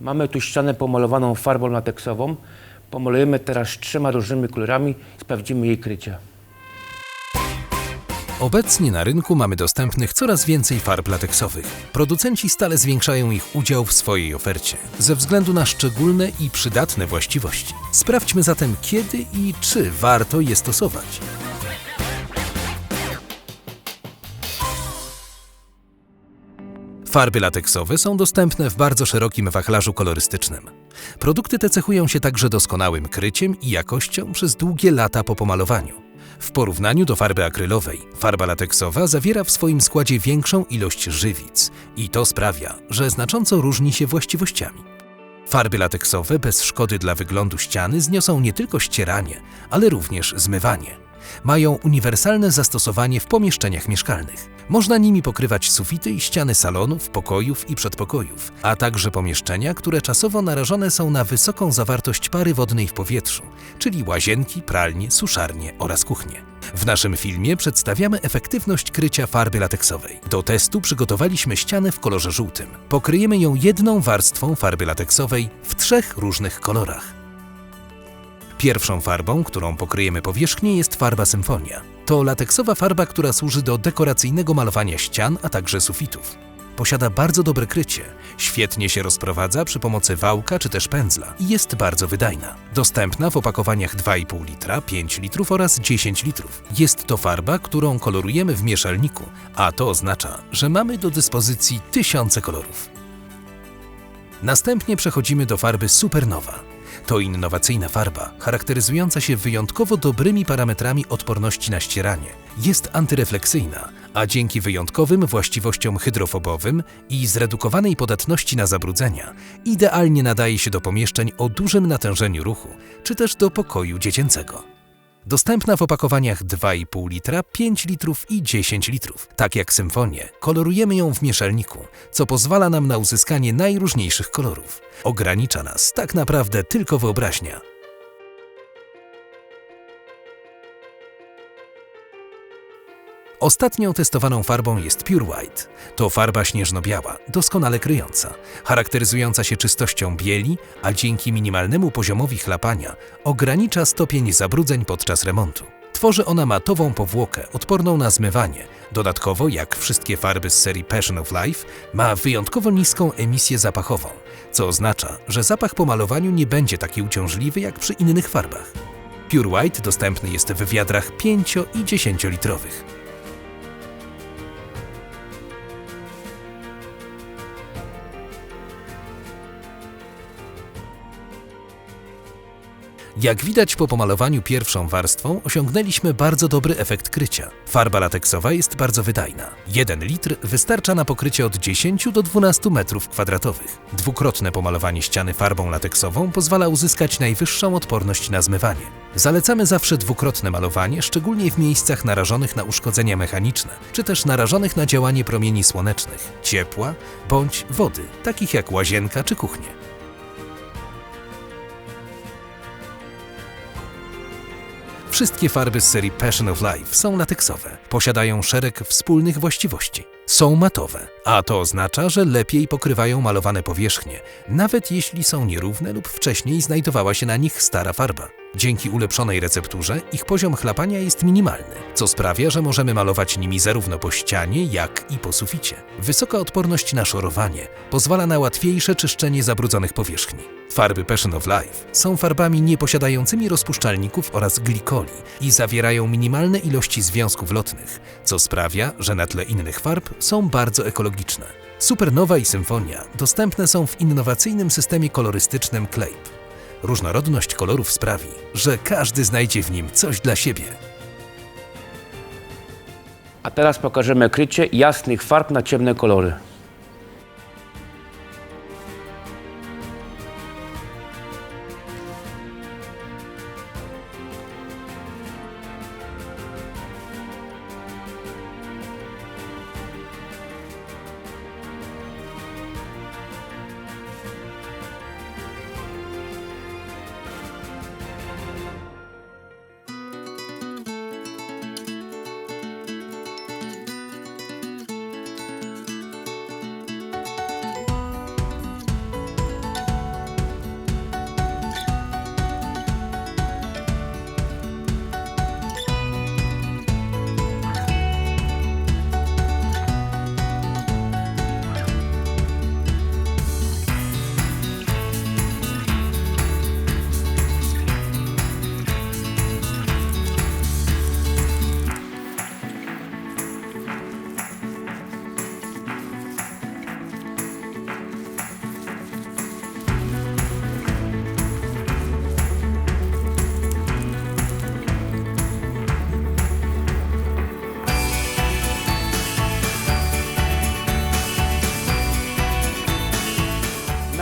Mamy tu ścianę pomalowaną farbą lateksową. Pomalujemy teraz trzema różnymi kolorami i sprawdzimy jej krycie. Obecnie na rynku mamy dostępnych coraz więcej farb lateksowych. Producenci stale zwiększają ich udział w swojej ofercie ze względu na szczególne i przydatne właściwości. Sprawdźmy zatem, kiedy i czy warto je stosować. Farby lateksowe są dostępne w bardzo szerokim wachlarzu kolorystycznym. Produkty te cechują się także doskonałym kryciem i jakością przez długie lata po pomalowaniu. W porównaniu do farby akrylowej, farba lateksowa zawiera w swoim składzie większą ilość żywic i to sprawia, że znacząco różni się właściwościami. Farby lateksowe bez szkody dla wyglądu ściany zniosą nie tylko ścieranie, ale również zmywanie. Mają uniwersalne zastosowanie w pomieszczeniach mieszkalnych. Można nimi pokrywać sufity i ściany salonów, pokojów i przedpokojów, a także pomieszczenia, które czasowo narażone są na wysoką zawartość pary wodnej w powietrzu, czyli łazienki, pralnie, suszarnie oraz kuchnie. W naszym filmie przedstawiamy efektywność krycia farby lateksowej. Do testu przygotowaliśmy ścianę w kolorze żółtym. Pokryjemy ją jedną warstwą farby lateksowej w trzech różnych kolorach. Pierwszą farbą, którą pokryjemy powierzchnię jest farba symfonia. To lateksowa farba, która służy do dekoracyjnego malowania ścian, a także sufitów. Posiada bardzo dobre krycie, świetnie się rozprowadza przy pomocy wałka czy też pędzla i jest bardzo wydajna. Dostępna w opakowaniach 2,5 litra, 5 litrów oraz 10 litrów. Jest to farba, którą kolorujemy w mieszalniku, a to oznacza, że mamy do dyspozycji tysiące kolorów. Następnie przechodzimy do farby Supernowa. To innowacyjna farba, charakteryzująca się wyjątkowo dobrymi parametrami odporności na ścieranie. Jest antyrefleksyjna, a dzięki wyjątkowym właściwościom hydrofobowym i zredukowanej podatności na zabrudzenia, idealnie nadaje się do pomieszczeń o dużym natężeniu ruchu, czy też do pokoju dziecięcego. Dostępna w opakowaniach 2,5 litra, 5 litrów i 10 litrów. Tak jak symfonię, kolorujemy ją w mieszalniku, co pozwala nam na uzyskanie najróżniejszych kolorów. Ogranicza nas tak naprawdę tylko wyobraźnia. Ostatnią testowaną farbą jest Pure White. To farba śnieżno-biała, doskonale kryjąca, charakteryzująca się czystością bieli, a dzięki minimalnemu poziomowi chlapania ogranicza stopień zabrudzeń podczas remontu. Tworzy ona matową powłokę odporną na zmywanie. Dodatkowo, jak wszystkie farby z serii Passion of Life, ma wyjątkowo niską emisję zapachową, co oznacza, że zapach po malowaniu nie będzie taki uciążliwy jak przy innych farbach. Pure White dostępny jest w wiadrach 5 i 10 litrowych. Jak widać po pomalowaniu pierwszą warstwą osiągnęliśmy bardzo dobry efekt krycia. Farba lateksowa jest bardzo wydajna. 1 litr wystarcza na pokrycie od 10 do 12 metrów kwadratowych. Dwukrotne pomalowanie ściany farbą lateksową pozwala uzyskać najwyższą odporność na zmywanie. Zalecamy zawsze dwukrotne malowanie, szczególnie w miejscach narażonych na uszkodzenia mechaniczne, czy też narażonych na działanie promieni słonecznych, ciepła bądź wody, takich jak łazienka czy kuchnie. Wszystkie farby z serii Passion of Life są lateksowe. Posiadają szereg wspólnych właściwości. Są matowe, a to oznacza, że lepiej pokrywają malowane powierzchnie, nawet jeśli są nierówne lub wcześniej znajdowała się na nich stara farba. Dzięki ulepszonej recepturze ich poziom chlapania jest minimalny, co sprawia, że możemy malować nimi zarówno po ścianie, jak i po suficie. Wysoka odporność na szorowanie pozwala na łatwiejsze czyszczenie zabrudzonych powierzchni. Farby Passion of Life są farbami nieposiadającymi rozpuszczalników oraz glikoli i zawierają minimalne ilości związków lotnych, co sprawia, że na tle innych farb są bardzo ekologiczne. Supernowa i Symfonia dostępne są w innowacyjnym systemie kolorystycznym Clape. Różnorodność kolorów sprawi, że każdy znajdzie w nim coś dla siebie. A teraz pokażemy krycie jasnych farb na ciemne kolory.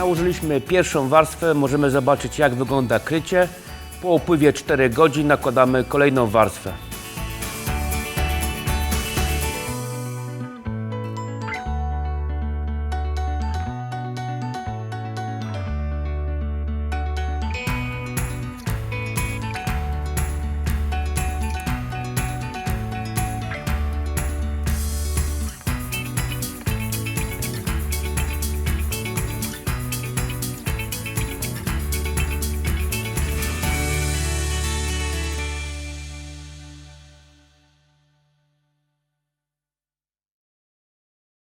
Nałożyliśmy pierwszą warstwę, możemy zobaczyć jak wygląda krycie. Po upływie 4 godzin nakładamy kolejną warstwę.